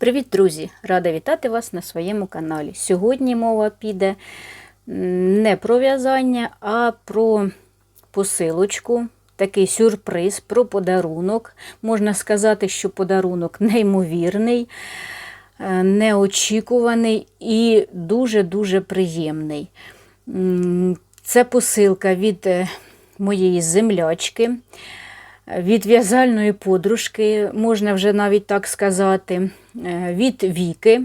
Привіт, друзі! Рада вітати вас на своєму каналі. Сьогодні мова піде не про в'язання, а про посилочку, такий сюрприз, про подарунок. Можна сказати, що подарунок неймовірний, е, неочікуваний і дуже-дуже приємний. Це посилка від е, моєї землячки від в'язальної подружки, можна вже навіть так сказати, е, від Віки.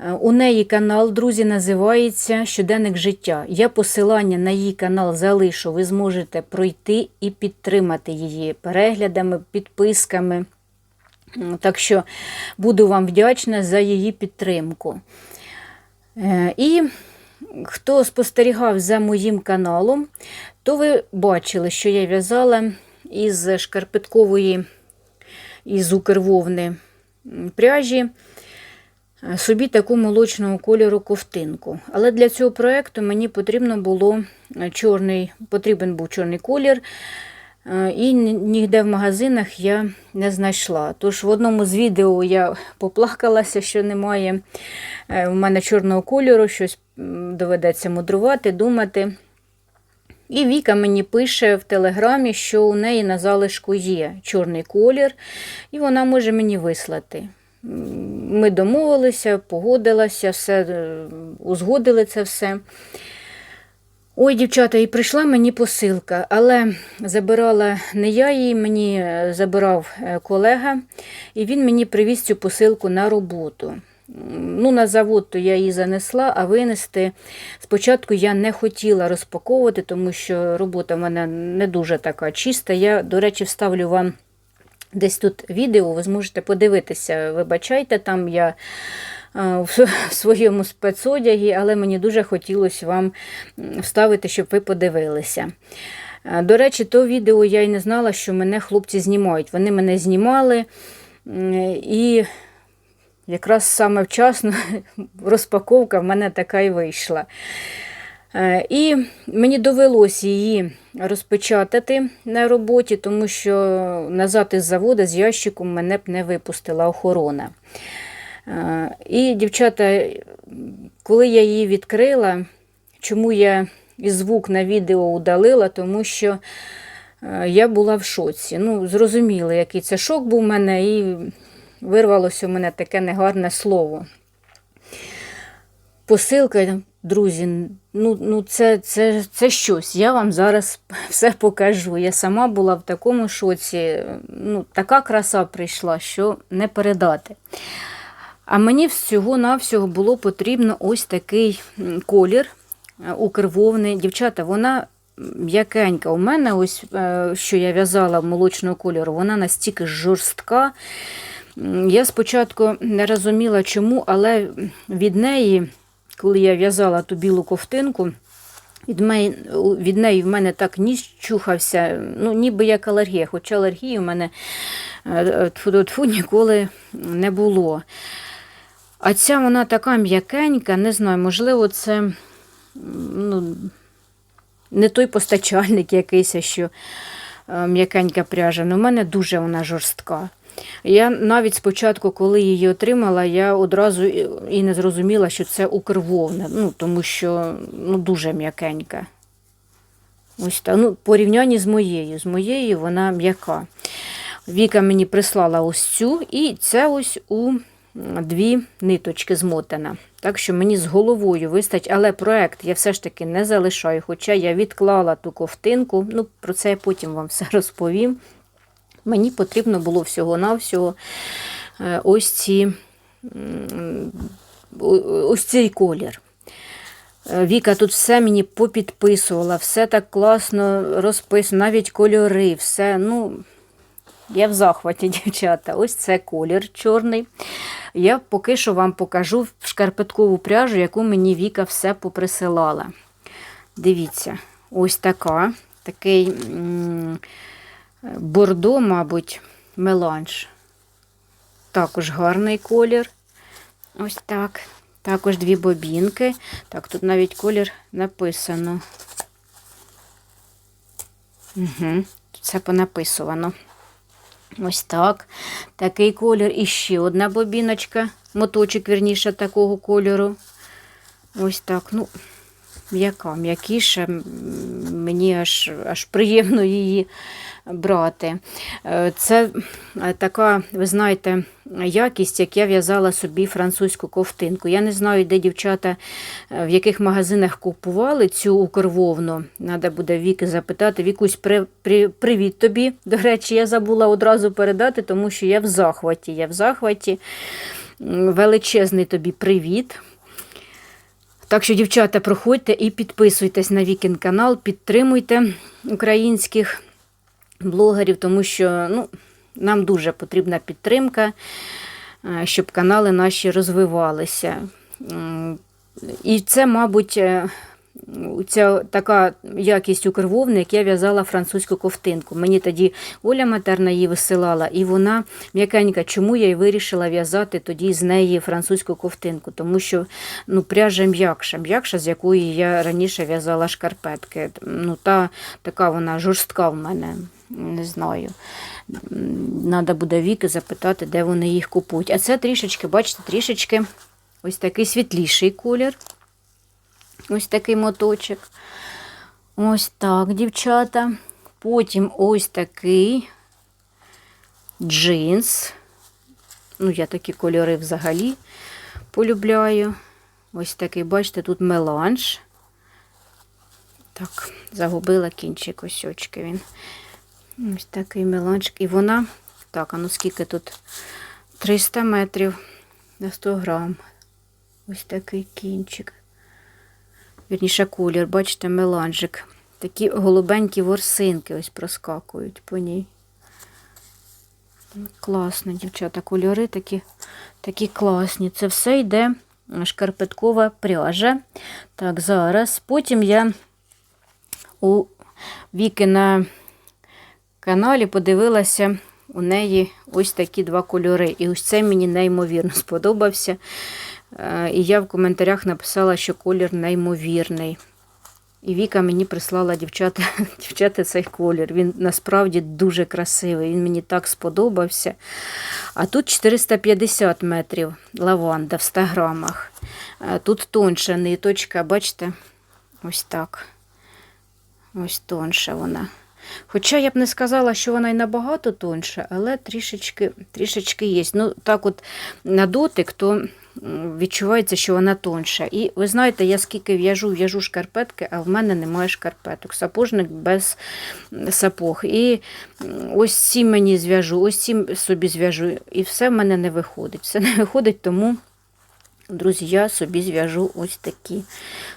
Е, У неї канал, друзі, називається Щоденник життя. Я посилання на її канал залишу. Ви зможете пройти і підтримати її переглядами, підписками. Так що буду вам вдячна за її підтримку. Е, І хто спостерігав за моїм каналом, то ви бачили, що я в'язала із шкарпеткової із укрвовни пряжі е, собі таку молочного кольору ковтинку. Але для цього проєкту мені потрібно було е, чорний, потрібен був чорний колір, е, і ні- ніде в магазинах я не знайшла. Тож в одному з відео я поплакалася, що немає в мене чорного кольору, щось доведеться мудрувати, думати. І Віка мені пише в телеграмі, що у неї на залишку є чорний колір, і вона може мені вислати. Ми домовилися, погодилася, все, е, узгодили це все. Ой, дівчата, і прийшла мені посилка, але забирала не я її, мені е, забирав е, колега, і він мені привіз цю посилку на роботу. Ну, на завод то я її занесла, а винести спочатку я не хотіла розпаковувати, тому що робота в мене не дуже така чиста. Я, до речі, вставлю вам десь тут відео, ви зможете подивитися. Вибачайте, там я е, в в своєму спецодягі, але мені дуже хотілося вам вставити, щоб ви подивилися. Е, До речі, то відео я й не знала, що мене хлопці знімають. Вони мене знімали і якраз саме вчасно розпаковка в мене така і вийшла. Е, І мені довелося її розпечатати на роботі, тому що назад із заводу з ящиком мене б не випустила охорона. Е, І, дівчата, коли я її відкрила, чому я і звук на відео удалила, тому що е, я була в шоці. Ну, зрозуміло, який це шок був у мене, і вирвалося у мене таке негарне слово. Посилка, друзі, ну, ну це, це, це щось. Я вам зараз все покажу. Я сама була в такому шоці. Ну, така краса прийшла, що не передати. А мені всього-навсього було потрібно ось такий колір е, укрвовний. Дівчата, вона м'якенька. У мене, ось, е, що я в'язала молочного кольору, вона настільки жорстка. Я спочатку не розуміла, чому, але від неї, коли я в'язала ту білу ковтинку, від, мене, від неї в мене так ніс чухався, ну, ніби як алергія, хоча алергії в мене е, тфу ніколи не було. А ця вона така м'якенька, не знаю, можливо, це ну, не той постачальник якийсь, що е, м'якенька пряжа. але в мене дуже вона жорстка. Я навіть спочатку, коли її отримала, я одразу і- не зрозуміла, що це укрвовна, ну, тому що ну, дуже м'якенька. Ось так. Ну, порівнянні з моєю. З моєю вона м'яка. Віка мені прислала ось цю, і це ось у дві ниточки змотана. Так що мені з головою вистачить, але проект я все ж таки не залишаю, хоча я відклала ту ковтинку. Ну, про це я потім вам все розповім. Мені потрібно було всього-навсього е, ось ці, ось цей колір. Е, Віка тут все мені попідписувала, все так класно розписано, навіть кольори, все. Ну, я в захваті, дівчата. Ось це колір чорний. Я поки що вам покажу шкарпеткову пряжу, яку мені Віка все поприсилала. Дивіться, ось така. Такий бордо, мабуть, меланж. Також гарний колір. Ось так. Також дві бобінки. Так, тут навіть колір написано. Угу, це понаписувано. Ось так. Такий колір. І ще одна бобіночка, моточок, вірніше, такого кольору. Ось так. Ну, м'яка, м'якіша. Мені аж, аж приємно її брати. Е, Це е, така, ви знаєте, якість, як я в'язала собі французьку ковтинку. Я не знаю, де дівчата е, в яких магазинах купували цю укрвовну. Треба буде Віки запитати. Вікусь, при, при, привіт тобі. До речі, я забула одразу передати, тому що я в захваті. Я в захваті. Величезний тобі привіт. Так що, дівчата, проходьте і підписуйтесь на Вікін канал, підтримуйте українських блогерів, тому що ну, нам дуже потрібна підтримка, е, щоб канали наші розвивалися. І це, мабуть, е, ця така якість укрвовни, як я в'язала французьку ковтинку. Мені тоді Оля матерна її висилала, і вона м'якенька. Чому я і вирішила в'язати тоді з неї французьку ковтинку? Тому що ну, пряжа м'якша, м'якша, з якої я раніше в'язала шкарпетки. Ну, та така вона жорстка в мене. Не знаю. Треба буде віки запитати, де вони їх купують. А це трішечки, бачите, трішечки ось такий світліший колір. Ось такий моточок. Ось так, дівчата. Потім ось такий джинс. Ну, я такі кольори взагалі полюбляю. Ось такий, бачите, тут меланж. Так, загубила кінчик ось очки він. Ось такий меланжик. І вона, так, а ну скільки тут? 300 метрів на 100 грам. Ось такий кінчик. Вірніше колір, бачите, меланжик. Такі голубенькі ворсинки ось проскакують по ній. Класно, дівчата, кольори такі, такі класні. Це все йде шкарпеткова пряжа. Так, зараз. Потім я у Віки на каналі подивилася у неї ось такі два кольори. І ось це мені неймовірно сподобався. Е, І я в коментарях написала, що колір неймовірний. І Віка мені прислала дівчата, дівчата цей колір. Він насправді дуже красивий. Він мені так сподобався. А тут 450 метрів лаванда в 100 грамах. Е, Тут тонша ниточка, бачите? Ось так. Ось тонша вона. Хоча я б не сказала, що вона й набагато тонша, але трішечки, трішечки є. Ну, так от на дотик, то відчувається, що вона тонша. І ви знаєте, я скільки в'яжу, в'яжу шкарпетки, а в мене немає шкарпеток. Сапожник без сапог. І ось ці мені зв'яжу, ось ці собі зв'яжу. І все в мене не виходить. Все не виходить, тому. Друзі, я собі зв'яжу ось такі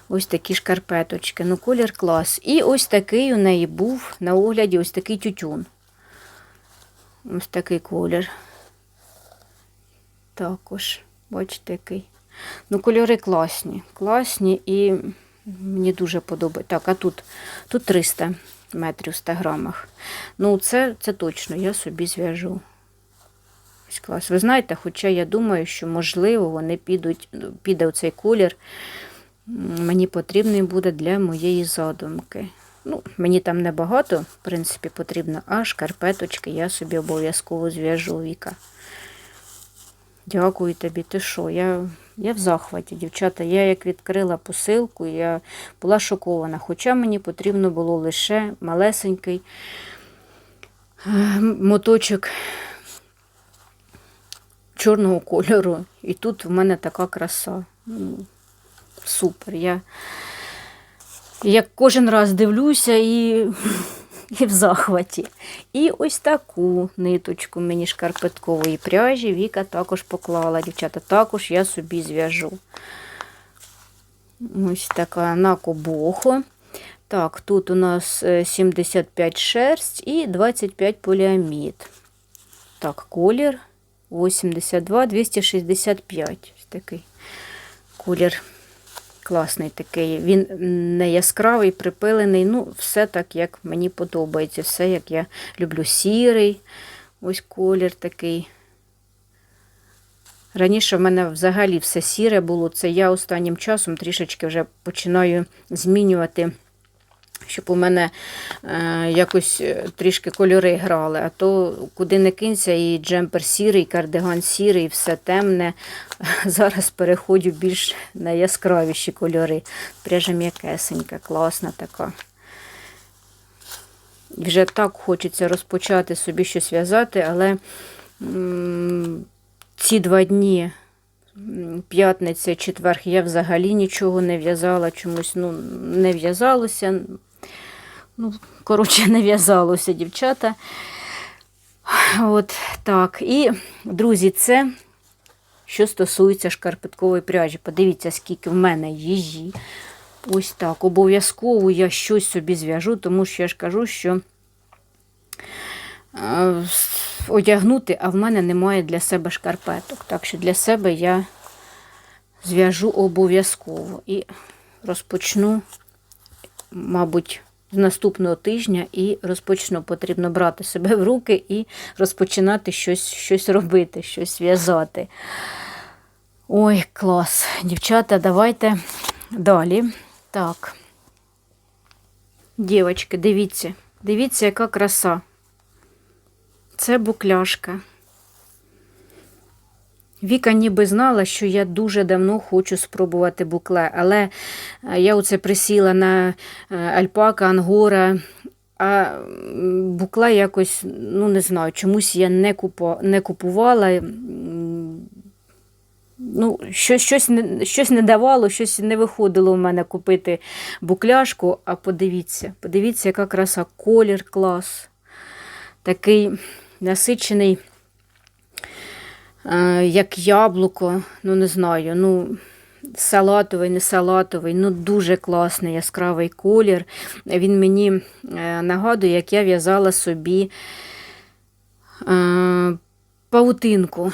ось такі шкарпеточки. Ну, колір клас. І ось такий у неї був на огляді ось такий тютюн. Ось такий колір. Також, бачите, який. Ну, кольори класні. Класні і мені дуже подобається. Так, а тут, тут 300 метрів в 100 грамах. Ну, це, це точно, я собі зв'яжу. Клас. Ви знаєте, хоча я думаю, що можливо вони підуть, піде у цей колір. Мені потрібний буде для моєї задумки. Ну, мені там небагато, в принципі, потрібно, а шкарпеточки я собі обов'язково зв'яжу Віка. Дякую тобі, ти що? Я, я в захваті, дівчата. Я як відкрила посилку, я була шокована. Хоча мені потрібно було лише малесенький е, моточок чорного кольору. І тут в мене така краса. Ну, Супер. Я як кожен раз дивлюся і, і в захваті. І ось таку ниточку мені шкарпеткової пряжі Віка також поклала. Дівчата, також я собі зв'яжу. Ось така на кобохо. Так, тут у нас е, 75 шерсть і 25 поліамід. Так, колір 82, 265. Ось такий колір класний такий. Він не яскравий, припилений. Ну, все так, як мені подобається. Все, як я люблю. Сірий. Ось колір такий. Раніше в мене взагалі все сіре було. Це я останнім часом трішечки вже починаю змінювати щоб у мене е, якось е, трішки кольори грали. А то куди не кинься, і джемпер сірий, і кардиган сірий, і все темне. Зараз переходжу більш на яскравіші кольори. Пряжа м'якесенька, класна така. Вже так хочеться розпочати собі щось в'язати, але ці два дні, п'ятниця, четвер, я взагалі нічого не в'язала, чомусь ну, не в'язалося. Ну, коротше, не в'язалося, дівчата. От так. І, друзі, це що стосується шкарпеткової пряжі. Подивіться, скільки в мене їжі. Ось так. Обов'язково я щось собі зв'яжу, тому що я ж кажу, що е, одягнути, а в мене немає для себе шкарпеток. Так що для себе я зв'яжу обов'язково. І розпочну, мабуть, з наступного тижня і розпочну. Потрібно брати себе в руки і розпочинати щось, щось робити, щось в'язати. Ой, клас. Дівчата, давайте далі. Так. Дівочки, дивіться, дивіться, яка краса. Це букляшка. Віка ніби знала, що я дуже давно хочу спробувати букле, але е, я оце присіла на е, альпака, ангора, а м, букла якось, ну не знаю, чомусь я не, купу, не купувала. Ну, щось, щось, щось не давало, щось не виходило у мене купити букляшку. А подивіться, подивіться, яка краса, колір клас. Такий насичений, як яблуко, ну не знаю, ну, салатовий, не салатовий, ну дуже класний яскравий колір. Він мені е, нагадує, як я в'язала собі е, паутинку.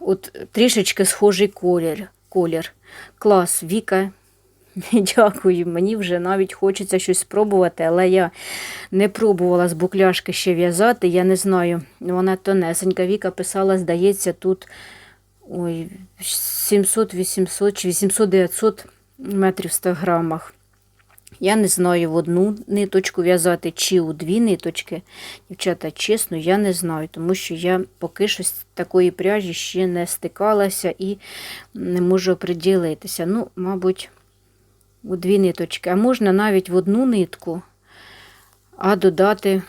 От трішечки схожий колір. колір. Клас, Віка. Дякую. Мені вже навіть хочеться щось спробувати, але я не пробувала з букляшки ще в'язати. Я не знаю, вона тонесенька. Віка писала, здається, тут ой, 700, 800 чи 800-900 метрів в 100 грамах. Я не знаю в одну ниточку в'язати чи у дві ниточки. Дівчата, чесно, я не знаю, тому що я поки що з такої пряжі ще не стикалася і не можу оприділитися. Ну, мабуть, у дві ниточки. А можна навіть в одну нитку, а додати,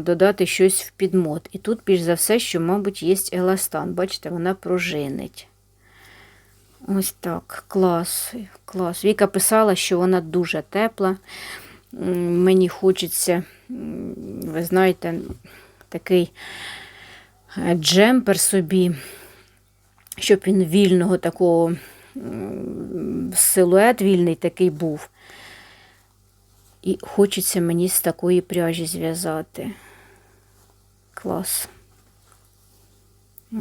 додати щось в підмот. І тут, більш за все, що, мабуть, є еластан. Бачите, вона пружинить. Ось так, клас, клас. Віка писала, що вона дуже тепла. Мені хочеться, ви знаєте, такий е, джемпер собі, щоб він вільного такого силует вільний такий був. І хочеться мені з такої пряжі зв'язати. Клас.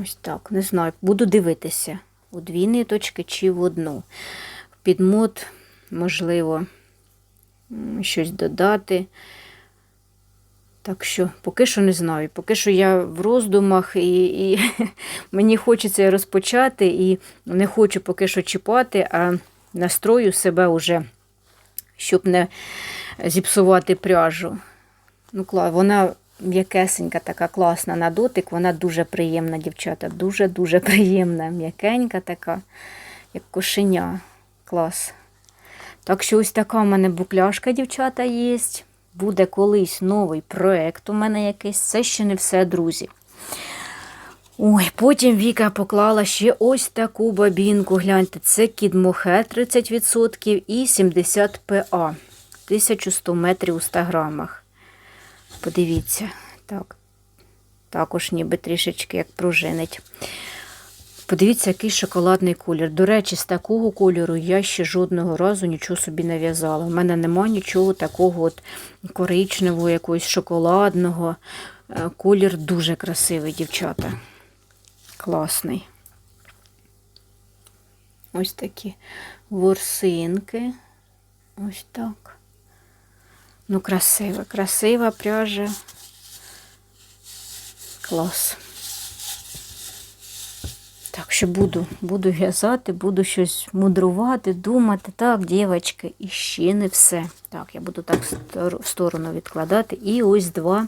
Ось так, не знаю, буду дивитися у дві ниточки чи в одну. Підмот, можливо, щось додати. Так що, поки що не знаю. Поки що я в роздумах, і, і мені хочеться розпочати, і не хочу поки що чіпати, а настрою себе вже, щоб не зіпсувати пряжу. Ну, вона м'якесенька, така класна на дотик, вона дуже приємна, дівчата. Дуже-дуже приємна, м'якенька така, як кошеня. Клас. Так що ось така в мене букляшка, дівчата, є. Буде колись новий проєкт у мене якийсь. Це ще не все, друзі. Ой, потім Віка поклала ще ось таку бабінку. Гляньте, це кідмохе 30% і 70 ПА. 1100 метрів у 100 грамах. Подивіться, так. Також ніби трішечки як пружинить. Подивіться, який шоколадний колір. До речі, з такого кольору я ще жодного разу нічого собі не в'язала. У мене нема нічого такого от коричневого, якогось шоколадного. Е, Колір дуже красивий, дівчата. Класний. Ось такі ворсинки. Ось так. Ну, красива, красива пряжа. Клас. Так що буду, буду в'язати, буду щось мудрувати, думати. Так, дівчатки, і ще не все. Так, я буду так в сторону відкладати. І ось два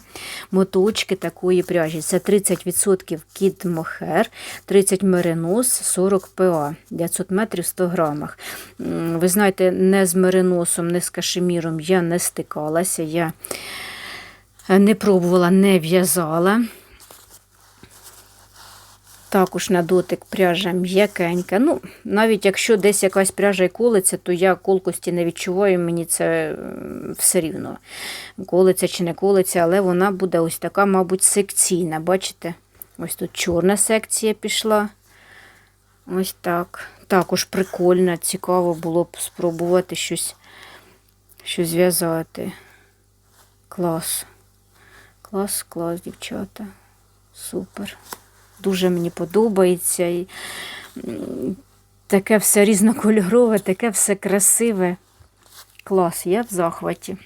моточки такої пряжі. Це 30% кіт мохер, 30 меринос, 40 ПА, 900 метрів 100 грамах. Ви знаєте, не з мериносом, не з кашеміром я не стикалася. Я не пробувала, не в'язала. Також на дотик пряжа м'якенька. Ну, навіть якщо десь якась пряжа і колиться, то я колкості не відчуваю, мені це все рівно. Колиться чи не колиться, але вона буде ось така, мабуть, секційна. Бачите? Ось тут чорна секція пішла. Ось так. Також прикольно, цікаво було б спробувати щось, щось зв'язати. Клас. Клас, клас, дівчата. Супер. Дуже мені подобається. І таке все різнокольорове, таке все красиве. Клас, я в захваті.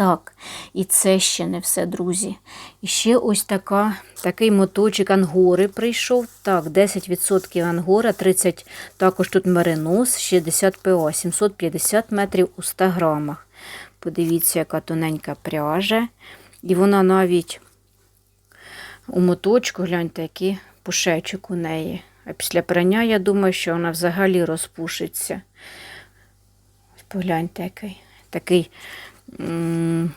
Так, і це ще не все, друзі. І ще ось така, такий моточок ангори прийшов. Так, 10% ангора, 30 також тут меринос, 60 ПО, 750 метрів у 100 грамах. Подивіться, яка тоненька пряжа. І вона навіть у моточку, гляньте, який пушечок у неї. А після прання, я думаю, що вона взагалі розпушиться. Погляньте, який. Такий е,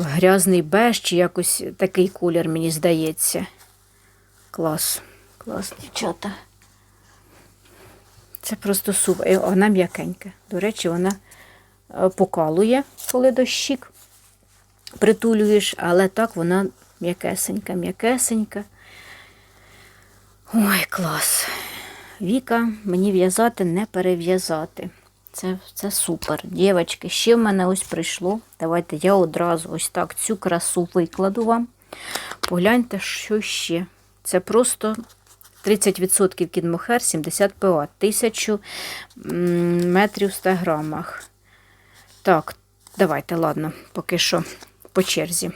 грязний беж, чи якось такий колір, мені здається. Клас. Клас, дівчата. Це просто супер. І Вона м'якенька. До речі, вона е, покалує, коли дощик притулюєш, але так вона м'якесенька, м'якесенька. Ой, клас. Віка, мені в'язати не перев'язати. Це, це супер. Дівчатки, ще в мене ось прийшло. Давайте я одразу ось так цю красу викладу вам. Погляньте, що ще. Це просто 30% кідмохер, 70 ПО, 1000 метрів в 100 грамах. Так, давайте, ладно, поки що по черзі.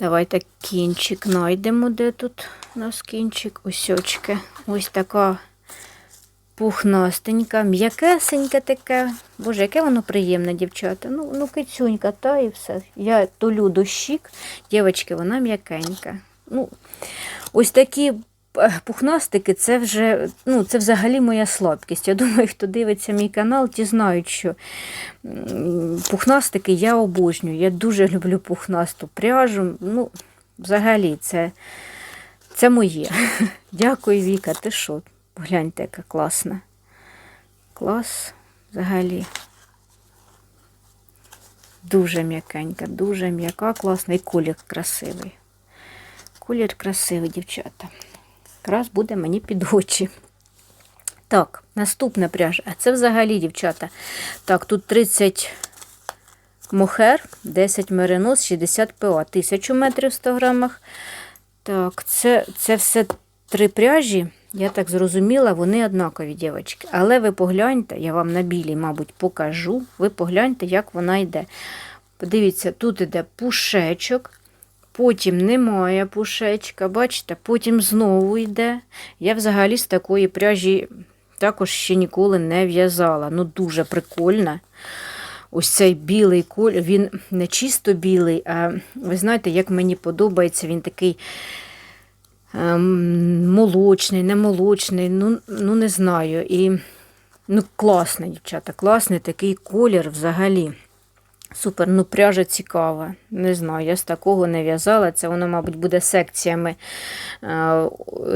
Давайте кінчик знайдемо, де тут у нас кінчик. усьочки. Ось така пухнастенька, м'якесенька таке. Боже, яке воно приємне, дівчата. Ну, ну кицюнька, та і все. Я толю дощик, дівчатки, вона м'якенька. Ну, ось такі пухнастики, це вже, ну, це взагалі моя слабкість. Я думаю, хто дивиться мій канал, ті знають, що пухнастики я обожнюю. Я дуже люблю пухнасту пряжу. Ну, взагалі, це, це моє. Дякую, Віка, ти що? Погляньте, яка класна. Клас взагалі. Дуже м'якенька, дуже м'яка, класна і колір красивий. Колір красивий, дівчата. Якраз буде мені під очі. Так, наступна пряжа. А це взагалі, дівчата. Так, тут 30 мохер, 10 меринос, 60 ПО, 1000 метрів в 100 грамах. Так, це, це все три пряжі. Я так зрозуміла, вони однакові, дівчатки. Але ви погляньте, я вам на білій, мабуть, покажу. Ви погляньте, як вона йде. Подивіться, тут іде пушечок, потім немає пушечка, бачите, потім знову йде. Я взагалі з такої пряжі також ще ніколи не в'язала. Ну, дуже прикольна. Ось цей білий колір, він не чисто білий, а ви знаєте, як мені подобається, він такий ем, молочний, не молочний, ну, ну не знаю. І ну, класний, дівчата, класний такий колір взагалі. Супер, ну пряжа цікава. Не знаю, я з такого не в'язала. Це воно, мабуть, буде секціями е,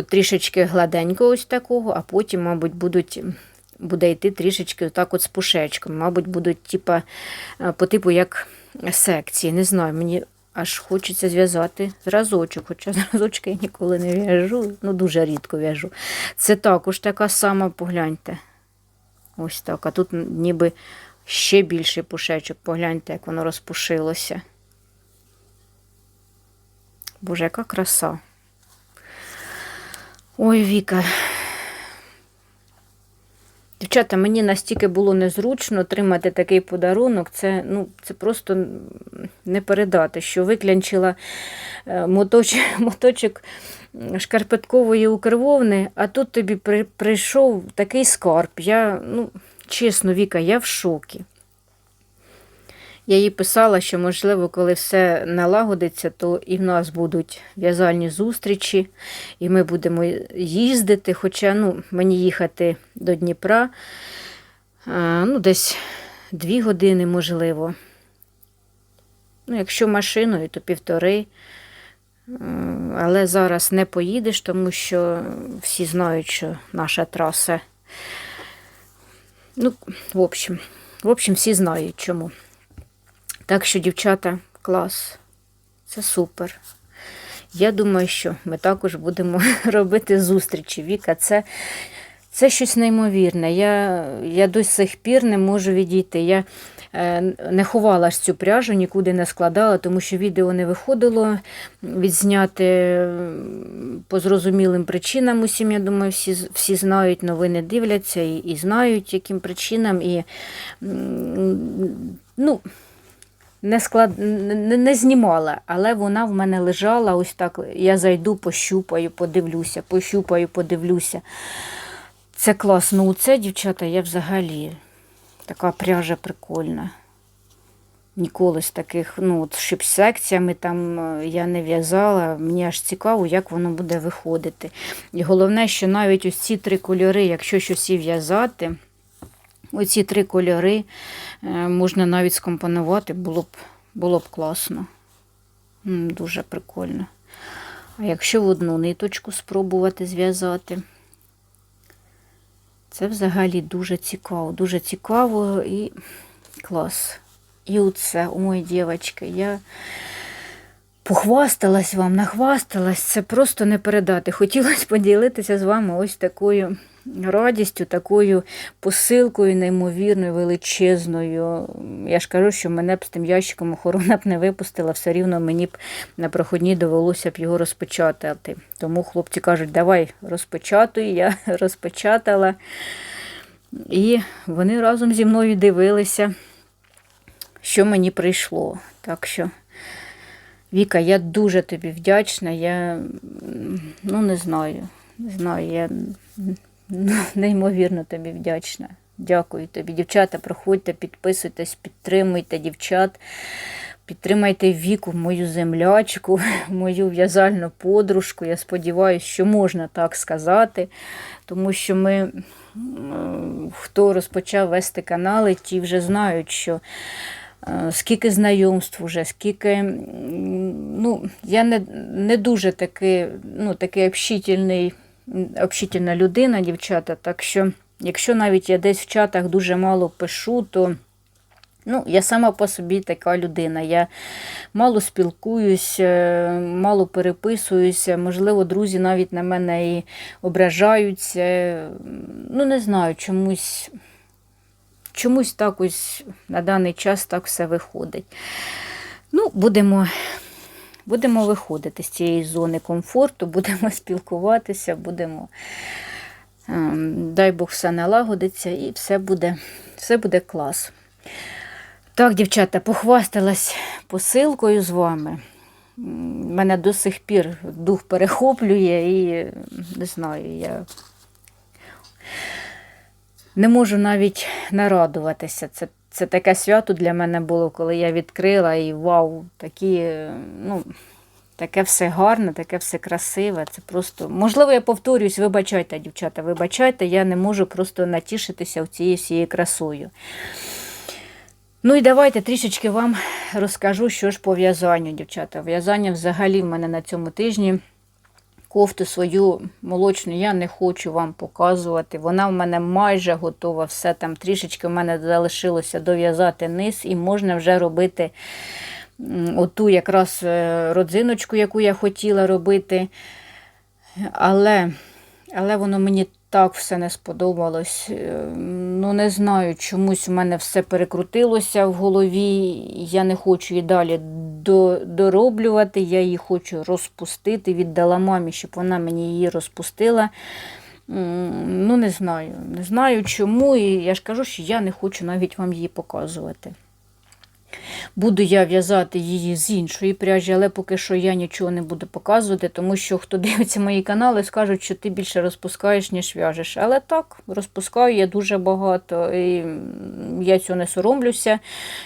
трішечки гладенького ось такого, а потім, мабуть, будуть. Буде йти трішечки отак от з пушечком. Мабуть, будуть типа, е, по типу як секції. Не знаю, мені аж хочеться зв'язати зразочок, хоча зразочки я ніколи не в'яжу, ну дуже рідко в'яжу. Це також така сама, погляньте. Ось так. А тут ніби ще більший пушечок. Погляньте, як воно розпушилося. Боже, яка краса. Ой, Віка. Дівчата, мені настільки було незручно отримати такий подарунок. Це, ну, це просто не передати, що виклянчила е, моточ, моточок шкарпеткової укрвовни, а тут тобі при, прийшов такий скарб. Я, ну, чесно, Віка, я в шокі. Я їй писала, що, можливо, коли все налагодиться, то і в нас будуть в'язальні зустрічі, і ми будемо їздити. Хоча ну, мені їхати до Дніпра ну, десь дві години, можливо. Ну, якщо машиною, то півтори. Але зараз не поїдеш, тому що всі знають, що наша траса. Ну, в общем, в общем, всі знають чому. Так що, дівчата, клас. Це супер. Я думаю, що ми також будемо робити зустрічі. Віка, це, це щось неймовірне. Я, я до сих пір не можу відійти. Я не ховала ж цю пряжу, нікуди не складала, тому що відео не виходило відзняти по зрозумілим причинам. Усім, я думаю, всі, всі знають, новини дивляться і, і знають, яким причинам. І, ну, не, склад... не, не знімала, але вона в мене лежала ось так. Я зайду, пощупаю, подивлюся, пощупаю, подивлюся. Це класно. Ну, це, дівчата, я взагалі така пряжа прикольна. Ніколи з таких, ну, от щоб з секціями там е, я не в'язала. Мені аж цікаво, як воно буде виходити. І головне, що навіть ось ці три кольори, якщо щось і в'язати, оці три кольори е, можна навіть скомпонувати, було б, було б класно. Дуже прикольно. А якщо в одну ниточку спробувати зв'язати, це взагалі дуже цікаво. Дуже цікаво і клас. І оце, моїй дівчатки, я похвасталась вам, нахвасталась, це просто не передати. Хотілося поділитися з вами ось такою радістю, такою посилкою неймовірною, величезною. Я ж кажу, що мене б з тим ящиком охорона б не випустила, все рівно мені б на проходній довелося б його розпечатати. Тому хлопці кажуть, давай розпечатуй, я розпечатала. І вони разом зі мною дивилися, що мені прийшло. Так що, Віка, я дуже тобі вдячна. Я ну не знаю. Не знаю, я неймовірно тобі вдячна. Дякую тобі. Дівчата, проходьте, підписуйтесь, підтримуйте дівчат. Підтримайте віку, мою землячку, мою в'язальну подружку. Я сподіваюся, що можна так сказати, тому що ми, хто розпочав вести канали, ті вже знають, що е, скільки знайомств вже, скільки. Ну, я не, не дуже таки, ну, такий общительний, общительна людина, дівчата. Так що, якщо навіть я десь в чатах дуже мало пишу, то. Ну, я сама по собі така людина. Я мало спілкуюсь, е, мало переписуюся. Можливо, друзі навіть на мене і ображаються. Ну, не знаю, чомусь, чомусь так ось на даний час так все виходить. Ну, будемо, будемо виходити з цієї зони комфорту, будемо спілкуватися, будемо. ем, Дай Бог все налагодиться і все буде, все буде клас. Так, дівчата, похвасталась посилкою з вами. Мене до сих пір дух перехоплює і не знаю, я не можу навіть нарадуватися. Це, це таке свято для мене було, коли я відкрила і вау, такі, ну, таке все гарне, таке все красиве. Це просто. Можливо, я повторюсь, вибачайте, дівчата, вибачайте, я не можу просто натішитися цією всією красою. Ну і давайте трішечки вам розкажу, що ж по в'язанню, дівчата. В'язання взагалі в мене на цьому тижні. Кофту свою молочну я не хочу вам показувати. Вона в мене майже готова. Все там трішечки в мене залишилося дов'язати низ, і можна вже робити оту якраз е, родзиночку, яку я хотіла робити. Але, але воно мені так все не сподобалось. Е, Ну, не знаю, чомусь у мене все перекрутилося в голові. Я не хочу її далі дороблювати. Я її хочу розпустити. Віддала мамі, щоб вона мені її розпустила. Ну, не знаю. Не знаю чому. І я ж кажу, що я не хочу навіть вам її показувати. Буду я в'язати її з іншої пряжі, але поки що я нічого не буду показувати, тому що хто дивиться мої канали, скажуть, що ти більше розпускаєш, ніж в'яжеш. Але так, розпускаю я дуже багато. І я цього не соромлюся.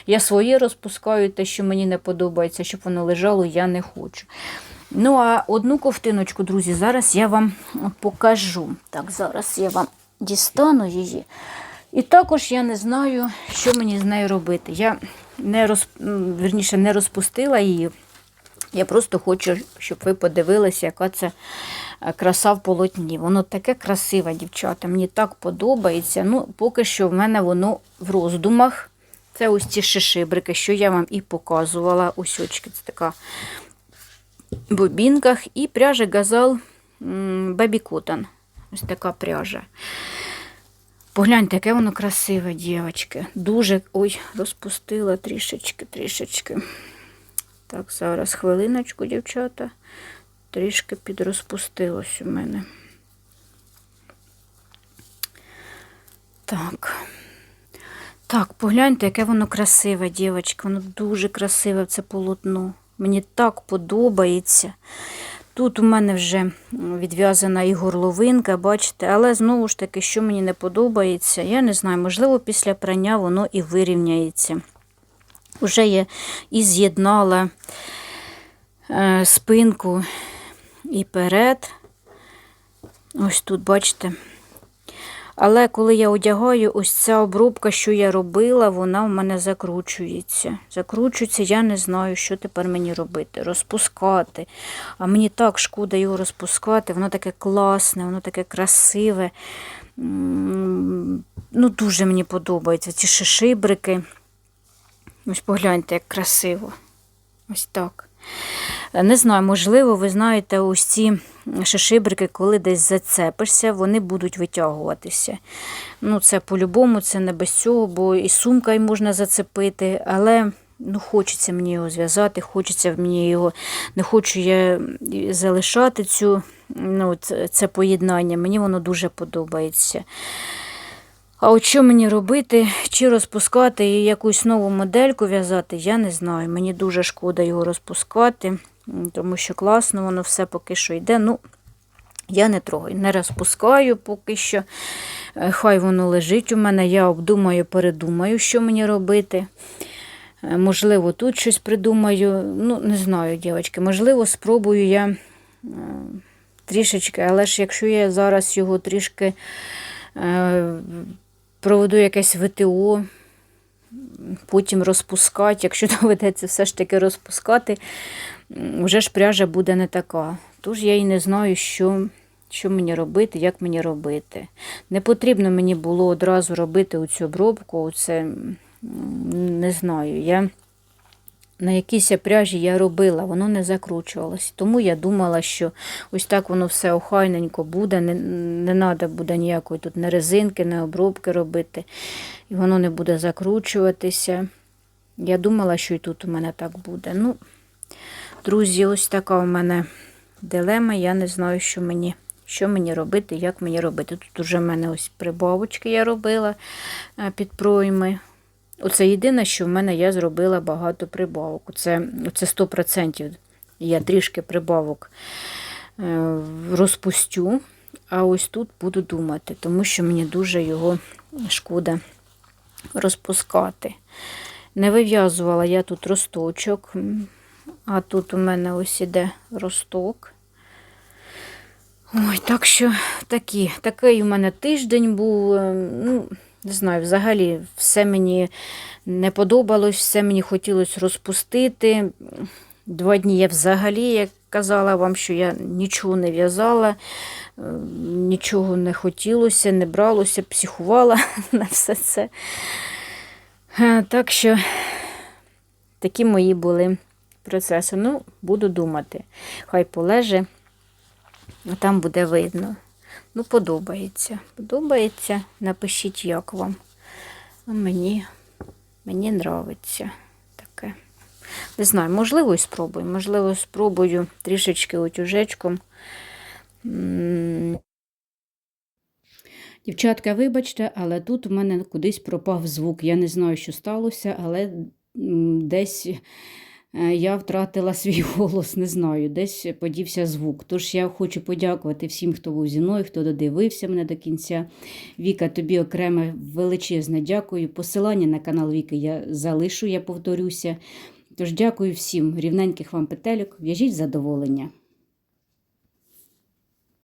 Я своє розпускаю, те, що мені не подобається, щоб воно лежало, я не хочу. Ну, а одну ковтиночку, друзі, зараз я вам покажу. Так, зараз я вам дістану її. І також я не знаю, що мені з нею робити. Я не роз... вірніше, не розпустила її. Я просто хочу, щоб ви подивилися, яка це е, краса в полотні. Воно таке красиве, дівчата. Мені так подобається. Ну, поки що в мене воно в роздумах. Це ось ці шишибрики, що я вам і показувала. Ось очки, це така бобінках. І пряжа газал Baby Cotton. Ось така пряжа. Погляньте, яке воно красиве, дівчатки. Дуже. Ой, розпустила трішечки, трішечки. Так, зараз хвилиночку, дівчата. Трішки підрозпустилось у мене. Так. Так, погляньте, яке воно красиве, дівчатки. Воно дуже красиве, це полотно. Мені так подобається. Тут у мене вже відв'язана і горловинка, бачите, але знову ж таки, що мені не подобається, я не знаю, можливо, після прання воно і вирівняється. Уже я і з'єднала е, спинку і перед. Ось тут, бачите. Але коли я одягаю, ось ця обробка, що я робила, вона в мене закручується. Закручується, я не знаю, що тепер мені робити. Розпускати. А мені так шкода його розпускати, воно таке класне, воно таке красиве. Ну, Дуже мені подобаються ці шишибрики. Ось погляньте, як красиво. Ось так. Не знаю, можливо, ви знаєте, ось ці шишибрики, коли десь зацепишся, вони будуть витягуватися. Ну, це по-любому, це не без цього, бо і сумка й можна зацепити, але ну, хочеться мені його зв'язати, хочеться мені його, не хочу я залишати цю, ну, це, поєднання. Мені воно дуже подобається. А от що мені робити, чи розпускати і якусь нову модельку в'язати, я не знаю. Мені дуже шкода його розпускати, тому що класно воно все поки що йде. Ну, я не трогаю, не розпускаю поки що. Е, Хай воно лежить у мене, я обдумаю, передумаю, що мені робити. Е, Можливо, тут щось придумаю. Ну, не знаю, дівчатки. Можливо, спробую я трішечки, але ж якщо я зараз його трішки е, проведу якесь ВТО, потім розпускати, якщо доведеться все ж таки розпускати, вже ж пряжа буде не така. Тож я і не знаю, що, що мені робити, як мені робити. Не потрібно мені було одразу робити оцю обробку, оце, м, не знаю. Я на якійсь пряжі я робила, воно не закручувалось. Тому я думала, що ось так воно все охайненько буде, не, не треба буде ніякої тут не резинки, не обробки робити, і воно не буде закручуватися. Я думала, що і тут у мене так буде. Ну, друзі, ось така у мене дилема. Я не знаю, що мені, що мені робити, як мені робити. Тут уже в мене ось прибавочки я робила е, під пройми. Оце єдине, що в мене я зробила багато прибавок. Це, це 100%. Я трішки прибавок е, розпустю, а ось тут буду думати, тому що мені дуже його шкода розпускати. Не вив'язувала я тут росточок, а тут у мене ось іде росток. Ой, так що такі, такий у мене тиждень був. е, Ну, не знаю, взагалі все мені не подобалось, все мені хотілося розпустити. Два дні я взагалі, як казала вам, що я нічого не в'язала, е, нічого не хотілося, не бралося, психувала на все це. Е, Так що такі мої були процеси. Ну, буду думати. Хай полеже, а там буде видно. Ну, подобається. Подобається. Напишіть, як вам. А мені, мені нравиться таке. Не знаю, можливо, і спробую. Можливо, спробую трішечки утюжечком. Дівчатка, вибачте, але тут у мене кудись пропав звук. Я не знаю, що сталося, але десь я втратила свій голос, не знаю, десь подівся звук. Тож я хочу подякувати всім, хто був зі мною, хто додивився мене до кінця. Віка, тобі окреме величезне дякую. Посилання на канал Віки я залишу, я повторюся. Тож дякую всім, рівненьких вам петельок, в'яжіть задоволення.